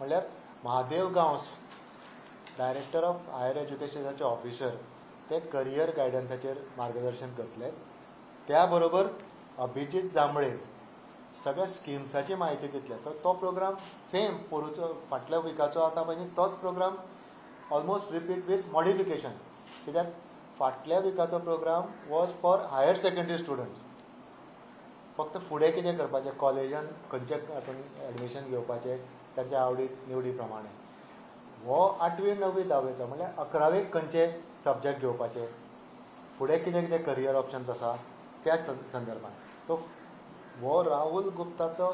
म्हणल्यार Mahadev Gawas director of higher एज्युकेशनाचे officer ते career गायडन्साचेर मार्गदर्शन करतले. त्या बरोबर अभिजीत जांबळे सगळ्या स्किम्साची म्हायती दितले. तर तो प्रोग्राम सेम पोरूचो फाटल्या विकाचो आतां पळय तोच program almost repeat with modification कित्याक? फाटल्या विकाचो program was for higher secondary students फक्त फुडें कितें करपाचें? कॉलेजान खंयचे हातून एडमिशन घेवपाचें? तांच्या आवडी निवडी प्रमाणे हो आठवी नववी धावेचो म्हळ्यार म्हणजे अकरावेक खंयचे सब्जेक्ट घेवपाचे. फुडें कितें कितें करियर ऑप्शन्स आसा त्या संदर्भान तो हो राहुल गुप्ताचो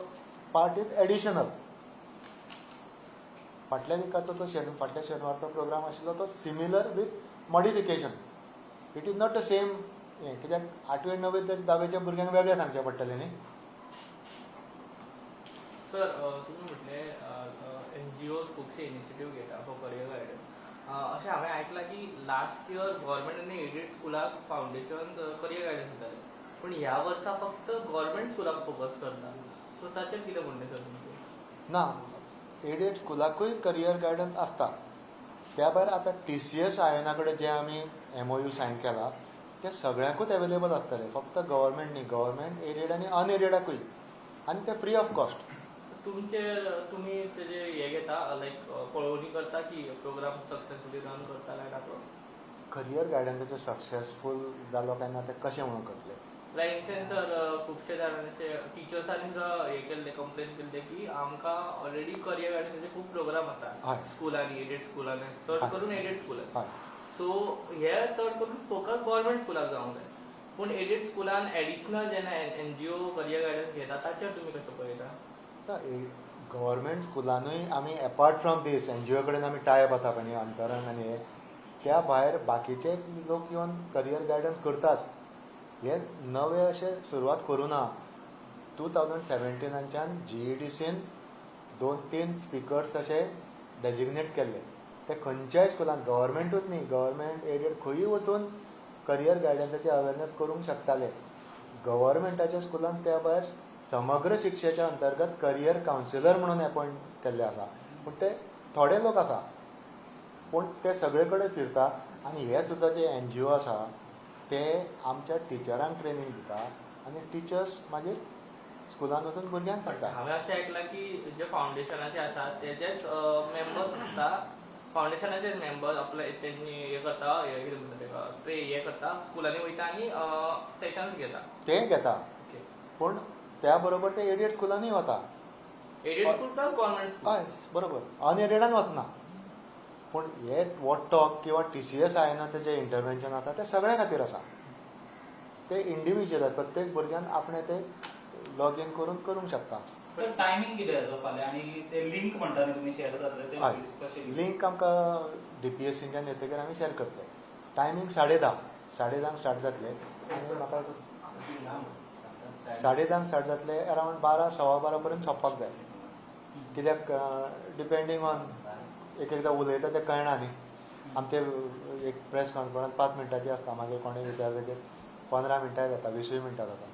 पार्ट इज एडिशनल फाटल्या विकाचो तो शेन फाटल्या शेनवारचो प्रोग्राम आशिल्लो तो similar with modification it is not the same हें कित्याक आठवे णवे ते धावेच्या भुरग्यांक वेगळें सांगचें पडटलें न्ही सर तुम्ही म्हटले एन जी ओ खुबशे इनिशिएटीव घेता फॉर करियर गायडन्स अशें हांवें आयकलां की लास्ट इयर गोव्हर्मेंटांनी एडेड स्कुलाक फावंडेशन करियर गायडन्स दिताले पूण ह्या वर्सा फक्त गव्हर्मेंट स्कुलाक फोकस करता सो ताचेर कितें म्हणणें सर तुमचें? ना एडेड स्कुलाकूय करियर गायडन्स आसता त्या भायर आतां टी सी एस आयोना कडेन जे आमी एम ओ यू सायन केला ते सगळ्यांकूच अवेलेबल आसतले फक्त गव्हर्मेंट न्ही गव्हर्मेंट एडेड आनी अनएडेडाकूय आनी ते फ्री ऑफ कॉस्ट तुमचे तुमी तेजे हे घेता लायक पळोवणी करता की प्रोग्राम सक्सेसफुली रन करता लायक ताचो करियर गायडन्साचें सक्सेसफूल जालो केन्ना ते कशें म्हणून करतले? लायक सेन्स सर खुबशे जाणांनी अशे टिचर्सांनी हे केल्ले कंप्लेन केल्ले की आमकां ऑलरेडी करियर गायडन्साचे खूब प्रोग्राम आसा स्कुलांनी एडेड स्कुलांनी चड. करून एडेड स्कुलांनी सो हे चड करून फोकस गव्हर्मेंट स्कुलाक जावंक जाय पूण एडेड स्कुलान एडिशनल जेन्ना N G O career guidance घेता ताचेर तुमी कशें पळयता गव्हर्मेंट स्कुलानूय आमी apart from this N G O कडेन आमी टायप आता पण अंतरण अंतरंग आनी हे त्या भायर बाकीचे लोक येवन करियर गायडन्स करताच हे नवे अशे सुरवात करूं ना. टू थावजंड सेव्हन्टिनाच्यान जी ई डी सीन दोन तीन स्पिकर्स अशे डेजिग्नेट केल्ले. ते खंयच्याय स्कुलान गव्हर्मेंटूच न्ही गव्हर्मेंट एडेड खंयूय वचून करियर गायडन्साचे अवेरनेस करूंक शकताले. गव्हर्मेंटाच्या स्कुलान त्या भायर समग्र शिक्षेच्या अंतर्गत करियर कावन्सिलर म्हणून अपॉयंट केल्ले आसा पूण ते थोडे लोक आसा पूण ते सगळे कडेन फिरता आनी हे सुद्दां जे एन जी ओ आसा ते आमच्या टिचरांक ट्रेनींग दिता आनी टिचर्स मागीर स्कुलान वचून भुरग्यांक सांगता हांवें अशें आयकलां की जे फावंडेशनाचे आसा तेजेच मेंबर्स आसता फावंडेशनाचे मेंबर आपले तेंनी हे करता हे कितें म्हणटा तेका ते हे करता स्कुलांनी वयता आनी सेशन्स घेता. ते घेता. पूण त्या बरोबर ते एडिएड स्कुलानूय वता aided school plus government school हय बरोबर. अनएडेडान वचना पूण हे वॉट टॉक किंवा टी सी एस आयनाचें जें इंटरवेन्शन आसा तें सगळ्या खातीर आसा ते इंडिविज्युअल प्रत्येक भुरग्यान आपणें ते लॉग इन करून करूंक शकता. सर टायमिंग कितें आसा फाल्यां आनी ते लिंक म्हणटा न्ही तुमी शेअर जातले ते हय. कशें लिंक आमकां डी पी एस सीच्यान येतकीर आमी शेअर करतले टायमींग साडे धा साडे धांक स्टार्ट जातले. आनी म्हाका साडे धांक स्टार्ट जातले अरावंड बारा सवा बारा पर्यंत सोंपपाक जाय. कित्याक डिपेंडींग ऑन एक एकदां उलयता तें कळना न्ही. आमचे एक प्रेस कॉन्फरन्स पांच मिनटाची आसता मागीर कोणें विचारतकीर पंदरा मिनटां जाता वीसूय मिनटां जाता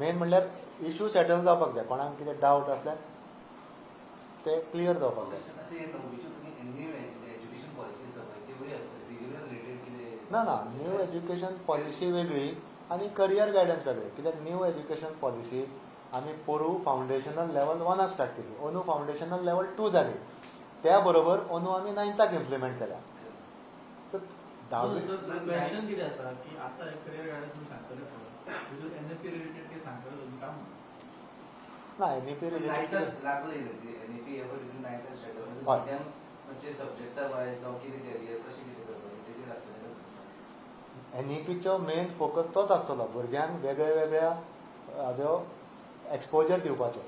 मेन म्हणल्यार इशू सेटल जावपाक जाय. कोणाक कितें डावट आसल्यार ते क्लियर जावपाक जाय. ना ना. न्यू एज्युकेशन पॉलिसी वेगळी. आनी करियर गायडन्स वेगळी कित्याक न्यू एज्युकेशन पॉलिसी आमी पोरू फावंडेशनल लेवल वनाक स्टार्ट केली. अंदू फावंडेशनल लेवल टू जाली त्या बरोबर अंदू आमी नायन्थाक इम्प्लिमेंट केल्या तर धावी क्वेश्चन कितें आसा की आतां करियर गायडन्स तुमी सांगतले पळय तितून एन एफ पी रिलेटेड कितें सांगतले तुमी काम ना एन ई पी रिलेटेड म्हणजे सब्जेक्टा भायर जावं कितें कॅरियर कशें कितें करपाचें तेजेर आसतलें एन ई पीचो मेन फोकस तोच आसतलो. भुरग्यांक वेगळ्या वेगळ्या हाजो एक्सपोजर दिवपाचो.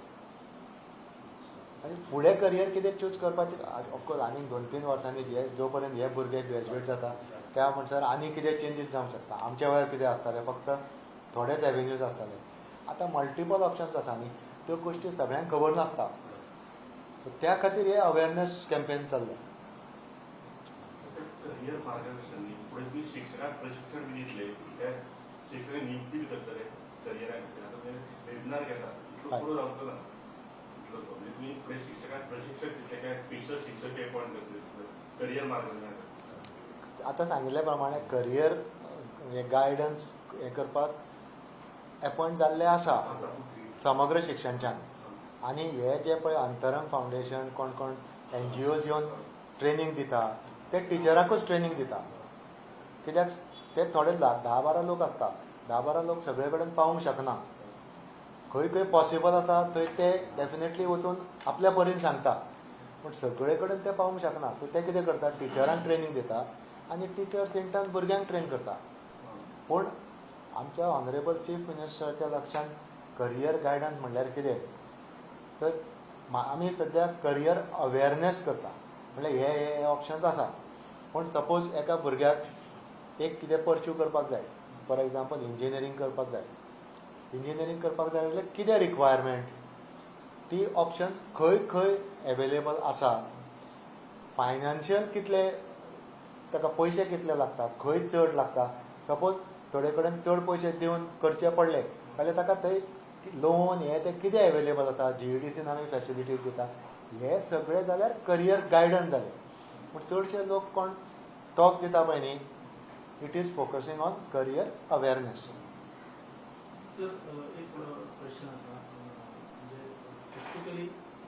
आनी फुडें करियर कितें चूज करपाचें? ऑफकोर्स आनीक दोन तीन वर्सांनी जे जो पर्यंत हे भुरगे ग्रॅज्युएट जाता त्या म्हणसर आनी कितें चेंजीस जावंक शकता. आमच्या वेळार कितें आसतालें? फक्त थोडेच एवेन्यूज आसताले. आतां मल्टिपल ऑप्शन्स आसा न्ही. त्यो गोश्टी सगळ्यांक खबर नासता. सो त्या खातीर हे अवेरनेस कॅम्पेन चल्ले. शिक्षकांना प्रशिक्षण बी दितले त्या शिक्षक नियुक्ती बी करतले ते वेबिनार घेता हय. पुढे जावचो ना म्हणजे तुम्ही पुढे शिक्षकांक प्रशिक्षक तितले काय स्पेशल शिक्षक हे कोण करतले करियर मार्गदर्शन आतां सांगिल्ले प्रमाणे करियर हे गायडन्स हे करपाक एपॉयंट जाल्ले आसा समग्र शिक्षणच्यान आनी हे जे पळय अंतरंग फावंडेशन कोण कोण एन जी ओज येवन ट्रेनींग दिता ते टिचराकूच ट्रेनींग दिता कित्याक? ते थोडे धा धा बारा लोक आसता धा बारा लोक सगळे कडेन पावूंक शकना. खंय खंय पॉसिबल आसा थंय ते डेफिनेटली वचून आपल्या परीन सांगता पूण सगळे कडेन ते पावूंक शकना. सो ते कितें करता टिचरांक ट्रेनींग दिता आनी टिचर्स इन टर्न भुरग्यांक ट्रेन करता पूण आमच्या ऑनरेबल चीफ मिनिस्टरच्या लक्षांत करियर गायडन्स म्हणल्यार कितें? तर आमी सद्या करियर अवेरनेस करता. म्हणल्यार हे हे ऑप्शन्स आसा पूण सपोज एका भुरग्याक एक कितें परच्यू करपाक जाय. फॉर एग्जाम्पल इंजिनियरींग करपाक जाय. इंजिनियरींग करपाक जाय जाल्यार कितें रिक्वायरमेंट ती ऑप्शन्स खंय खंय एवेलेबल आसा. फायनान्शियल कितले ताका पयशे कितले लागता खंय चड लागता? सपोज थोडे कडेन चड पयशे दिवन करचे पडले जाल्यार ताका थंय लोन हे ते कितें एवेलेबल जाता जी डी सीन आमी फेसिलिटीज दिता. हे सगळे जाल्यार करियर गायडन्स जाले. पूण चडशे लोक कोण? टॉक दिता पळय न्ही it is focusing on career awareness sir एक क्वेश्चन आसा अ, म्हणजे प्रॅक्टिकली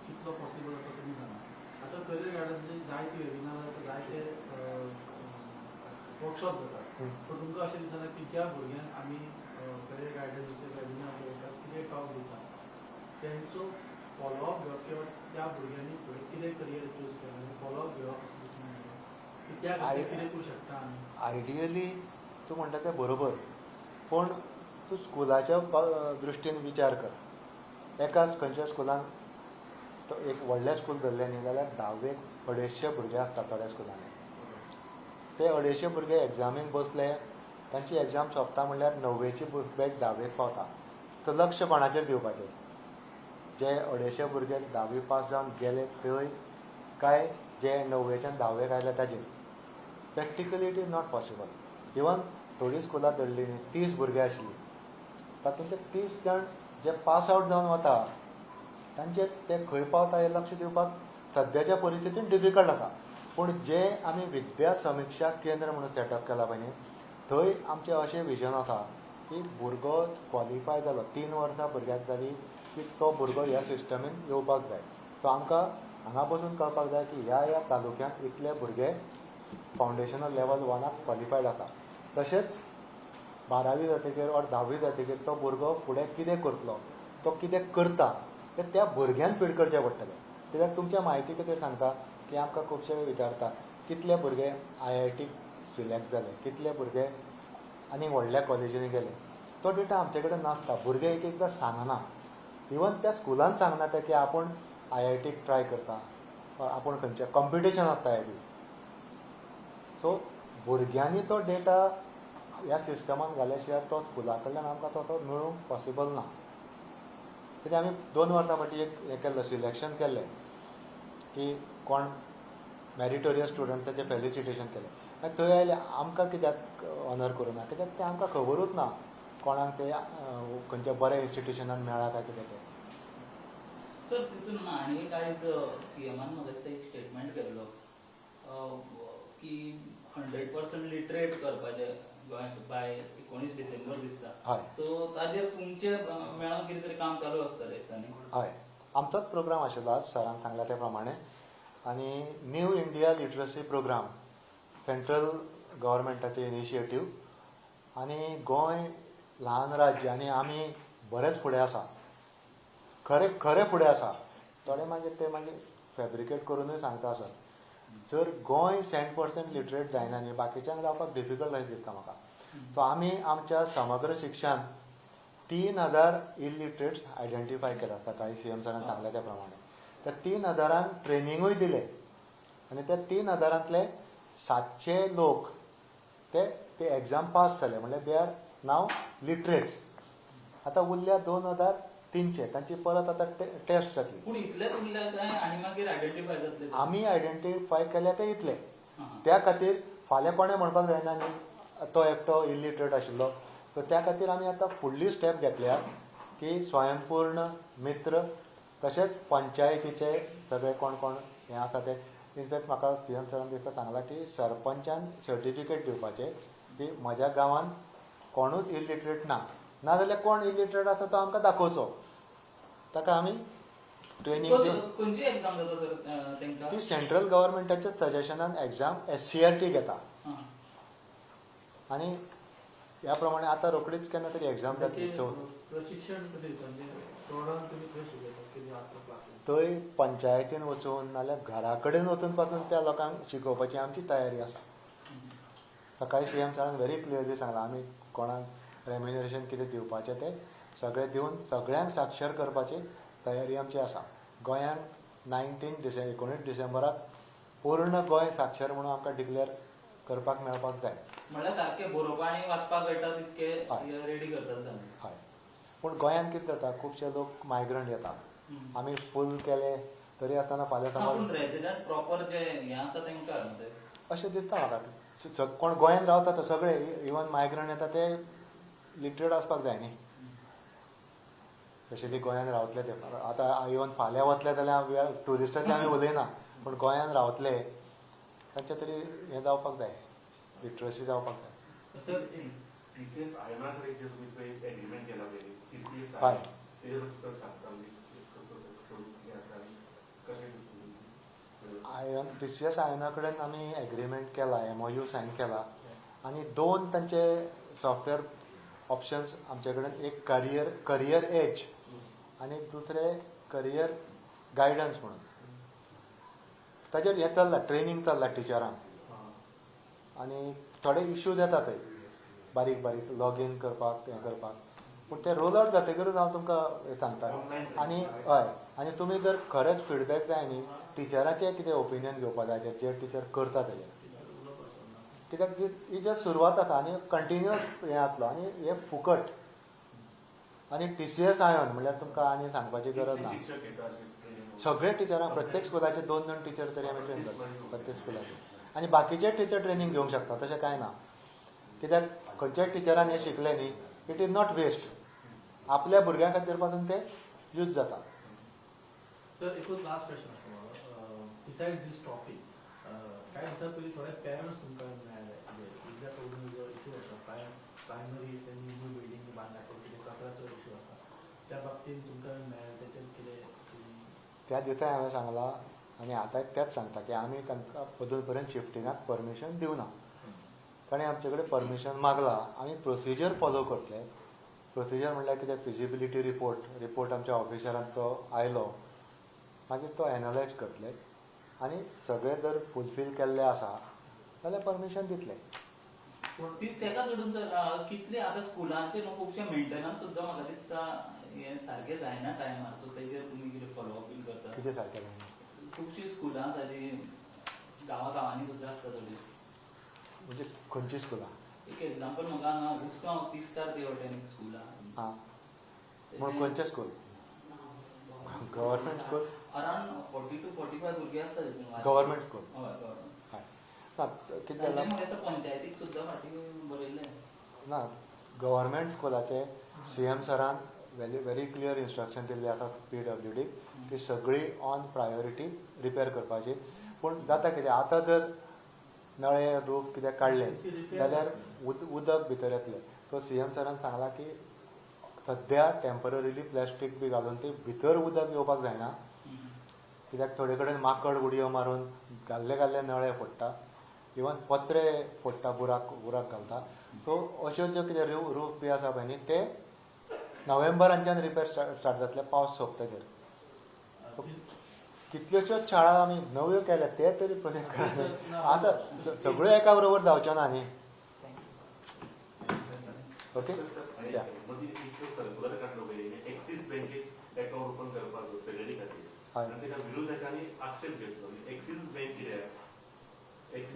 कितलो पॉसिबल आसा तुमी जाणा आतां करियर गायडन्साचे जायते वेबिनार जायते वर्कशॉप जातात. सो तुमकां अशें दिसना की ज्या भुरग्यांक आमी करियर गायडन्साचे वेबिनार घेतात कितें टॉक दितात तेंचो फॉलोअप घेवप किंवा त्या भुरग्यांनी फुडें कितें करियर चूज केलें फॉलोअप घेवप असो दिसना आय- आयडियली तूं म्हणटा तें बरोबर. पूण तूं स्कुलाच्या दृश्टीन विचार कर. एकाच खंयच्या स्कुलान तो एक व्हडलें स्कूल धरलें न्ही जाल्यार धावेक अडेचशे भुरगे आसता थोड्या स्कुलांनी. ते अडेचशे भुरगे एग्जामीक बसले. तांची एग्जाम सोंपता म्हणल्यार णव्वेची बॅच धावेक पावता. तर लक्ष कोणाचेर दिवपाचें जे अडेचशे भुरगे धावी पास जावन गेले थंय काय? जे णव्वेच्यान धावेक आयले ताजेर practically it is not possible even थोडी स्कुलां धरली न्ही तीस भुरगे तातूंत तातूंतले तीस जाण जे पास आवट जावन वता तांचे ते खंय पावता हें लक्ष दिवपाक सद्याच्या परिस्थितीन डिफिकल्ट आसा पूण जे आमी विद्या समिक्षा केंद्र म्हणून सेटअप केला पळय न्ही थंय आमचें अशें विजन आसा की भुरगो क्वॉलिफाय जालो तीन वर्सां भुरग्याक जाली की तो भुरगो ह्या सिस्टमीन येवपाक जाय. सो आमकां हांगा बसून कळपाक जाय की ह्या ह्या तालुक्यांत इतले भुरगे फावंडेशनल लेवल वनाक क्वॉलिफाय जाता तशेंच बारावी जातकीर ऑर धावी जातकीर तो भुरगो फुडें कितें करतलो? तो कितें करता? तें त्या भुरग्यान फीड करचें पडटलें. कित्याक तुमच्या म्हायती खातीर सांगता? की आमकां खुबशे विचारता कितले भुरगे आय आय टी सिलेक्ट जाले कितले भुरगे आनी व्हडल्या कॉलेजींनी गेले? तो डेटा आमचे कडेन नासता. भुरगे एक एकदां सांगना. इवन त्या स्कुलान सांगना ते की आपूण आय आय टीक ट्राय करता. आपूण खंयच्या कॉम्पिटिशनाक तयारी सो भुरग्यांनी तो डेटा ह्या सिस्टमान घाल्या शिवाय तो स्कुला कडल्यान आमकां तसो मेळूंक पॉसिबल ना. म्हणजे कित्याक आमी दोन वर्सां फाटीं एक हें केल्लो सिलेक्शन केल्लें की कोण मॅरिटोरियस स्टुडंट ताचें फेलिसिटेशन केलें आनी थंय आयले आमकां कित्याक ऑनर करूना? कित्याक तें आमकां खबरूच ना. कोणाक ते खंयच्या बऱ्या इन्स्टिट्युशनान मेळ्ळा काय कितें तें. सर तितून आनी कांयच सीएमान म्हाका दिसता एक स्टेटमेंट केल्लो की हंड्रेड पर्संट लिटरेट करपाचे बाय एकोणीस डिसेंबर दिसता. सो ताजेर तुमचे मेळोन कितें तरी काम चालू आसतलें दिसता न्ही हय. आमचोच प्रोग्राम आशिल्लो आज सरान सांगला त्या प्रमाणे. आनी new India literacy program central गव्हर्मेंटाचे initiative आनी गोंय ल्हान राज्य आनी आमी बरेच फुडें आसा. खरें खरें फुडें आसा. थोडे मागीर ते मागीर फॅब्रिकेट करूनय सांगता आसत जर गोंय सेंट पर्संट लिटरेट जायना न्ही बाकीच्यांक जावपाक डिफिकल्ट अशें दिसता म्हाका. सो आमी आमच्या समग्र शिक्षण तीन हजार इलिटरेट्स आयडेंटिफाय केला सकाळी सी एम सरान सांगले त्या प्रमाणे. त्या तीन हजारांक ट्रेनिंगूय दिले. आनी त्या तीन हजारांतले सातशे लोक ते ते एग्जाम पास जाले म्हणल्यार दे आर नाव लिटरेट्स आतां उरल्या दोन हजार तिनशे तांची परत आतां टेस्ट जातली पूण इतलेच उरल्या काय आनी मागीर आयडेंटिफाय जातले आमी आयडेंटिफाय केल्या ते इतले. त्या खातीर फाल्यां कोणें म्हणपाक जायना न्ही तो एकटो इलिटरेट आशिल्लो. सो त्या खातीर आमी आतां फुडली स्टेप घेतल्या की स्वयंपूर्ण मित्र तशेंच पंचायतीचे सगळे कोण कोण हें आसा ते. इनफॅक्ट म्हाका सी एम सरान दिसता सांगला की सरपंचान सर्टिफिकेट दिवपाचें की म्हज्या गांवांत कोणूच इलिटरेट ना. नाजाल्यार कोण इलिटरेट आसा तो आमकां दाखोवचो. ताका आमी ट्रेनींग ती सेंट्रल गव्हर्मेंटाच्या सजेशनान exam S C R T घेता. आनी ह्या प्रमाणे आतां रोखडीच केन्ना तरी एग्जाम जातली? म्हणजे क्लासीन थंय पंचायतीन वचून नाल्यार घरा कडेन वचून पासून त्या लोकांक शिकोवपाची आमची तयारी आसा. सकाळी सी एम सरान व्हेरी क्लियरली सांगलां आमी कोणाक रेम्युनरेशन कितें दिवपाचें तें सगळें दिवन सगळ्यांक साक्षर करपाची तयारी आमची आसा. गोंयांत नायन्टीन डिसेंबर एकोणीस डिसेंबराक पूर्ण गोंय साक्षर म्हणून आमकां डिक्लेअर करपाक मेळपाक जाय. म्हणल्यार सारकें बरोवपा आनी वाचपाक कळटा तितके हय. रेडी करतात जालें हय. पूण गोंयांत कितें जाता खुबशे लोक मायग्रंट येता. हम्म. आमी फूल केले तरी आसतना फाल्यां समज प्रॉपर जे हें आसा तांकां. अशें दिसता म्हाका. कोण गोंयांत रावता ते सगळे इवन मायग्रंट येता ते लिटरेट आसपाक जाय न्ही. स्पेशली गोंयांत रावतले ते. आतां इवन फाल्यां वतले जाल्यार ट्युरिस्टांचे आमी उलयना पूण गोंयांत रावतले तांचे तरी हें जावपाक जाय लिटरसी जावपाक जाय. हय. म्हणजे आयन टी सी एस आयना कडेन आमी एग्रीमेंट केला एम ओ यू सायन केला. आनी दोन तांचे सॉफ्टवेअर ऑप्शन्स आमचे कडेन एक करियर करियर एज आनी दुसरे करियर गायडन्स म्हणून. ताजेर हें चल्लां ट्रेनींग चल्लां टिचरांक आनी थोडे इश्यूज येता थंय बारीक बारीक लॉगीन करपाक हें करपाक. पूण ते रोल आउट जातकरूच हांव तुमकां सांगता आनी हय. आनी तुमी जर खरेंच फीडबॅक जाय न्ही टिचराचें कितें ओपिनियन घेवपाक जाय जे टिचर करता तेजें कित्याक ही जस्ट सुरवात आसा आनी कंटिन्युअस हें जातलो आनी हें फुकट. आनी टी सी एस आयोन म्हणल्यार तुमकां आनी सांगपाची गरज ना. सगळे टिचरांक प्रत्येक स्कुलाचे दोन दोन टीचर तरी आमी ट्रेन करतात प्रत्येक स्कुलाचे आनी बाकीचे टीचर ट्रेनींग घेवंक शकता तशें कांय ना. कित्याक खंयच्याय टिचरान हें शिकलें न्ही इट इज नॉट वेस्ट आपल्या भुरग्यां खातीरपासून तें यूज जाता. सर एकूच last question besides this topic कांय दिसा पयलीं थोडे पेरंट्स तुमकां मेळ्ळे म्हणजे इतल्या कडून जो इशू आसा प्राय प्रायमरी त्यांनी न्यू बिल्डींग बांदल्याचो कितें कचऱ्याचो इशू आसा त्या दिसा हांवें सांगलां आनी आतां तेंच सांगता की आमी तांकां अजून पर्यंत शिफ्टिंगाक परमिशन दिवना ताणें आमचे कडेन परमिशन मागलां आमी प्रोसिजर फॉलो करतले प्रोसिजर म्हणल्यार कितें फिजिबिलिटी रिपोर्ट रिपोर्ट आमच्या ऑफिसरांचो आयलो. मागीर तो एनालायज करतले आनी सगळे जर फुलफील केल्ले आसा जाल्यार परमिशन दितले पूण ती तेका कितले आतां स्कुलांचे न्हू खुबशे मेंटेनन्स सुद्दां म्हाका दिसता हें सारकें जायना टायमार सो तेजेर तुमी कितें फॉलोअप बीन करता. कितें सारकें जायना खुबशीं स्कुलां आसा जीं गांवा गांवांनी सुद्दां आसता थोडी म्हणजे खंयची स्कुलां एक एग्जाम्पल म्हाका हांगा हुस्कांव तिस्कार देवटेन एक स्कूल आहा हां म्हण खंयचें school government school around forty two forty five भुरगीं आसता तितून गव्हर्मेंट स्कूल हय गव्हर्मेंट हय ना कितें तांचे जालां म्हाका दिसता पंचायतीक सुद्दां फाटीं बरयल्लें ना गव्हर्मेंट स्कुलाचे सी एम सरान वेरी वेरी क्लियर इन्स्ट्रक्शन दिल्ले आसा पी डब्ल्यू डी की सगळी ऑन प्रायोरिटी रिपेर करपाची. पूण जाता कितें आतां जर नळे रूप कितें काडले जाल्यार उद उदक भितर येतलें. सो सी एम सरान सांगलां की सद्या टेम्पररीली प्लास्टीक बी घालून ते भितर उदक येवपाक जायना. कित्याक थोडे कडेन माकड उडयो मारून घाल्ले घाल्ले नळे फोडटा. इवन पत्रे फोडटा बुराक बुराक घालता. सो अश्यो ज्यो कितें रूफ बी आसा पळय न्ही ते नोव्हेंबरांच्यान रिपेर स्टार्ट जातले पावस सोंपतकीर कितल्योश्योच शाळा आमी नव्यो केल्या ते तरी प्रोजेक्ट आसा स- सगळ्यो एका बरोबर जावच्यो ना न्ही ओके?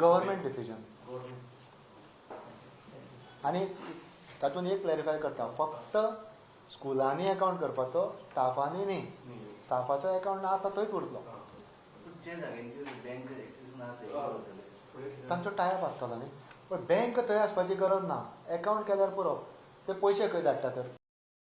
गव्हर्मेंट डिसिजन आनी तातूंत एक क्लॅरिफाय करता. फक्त स्कुलांनी अकावंट करपाचो स्टाफांनी न्ही. स्टाफाचो अकावंट आसा थंयच उरतलो. तांचो टायप आसतलो न्ही. पण बँक थंय आसपाची गरज ना. अकावंट केल्यार पुरो. ते पयशे खंय धाडटा तर?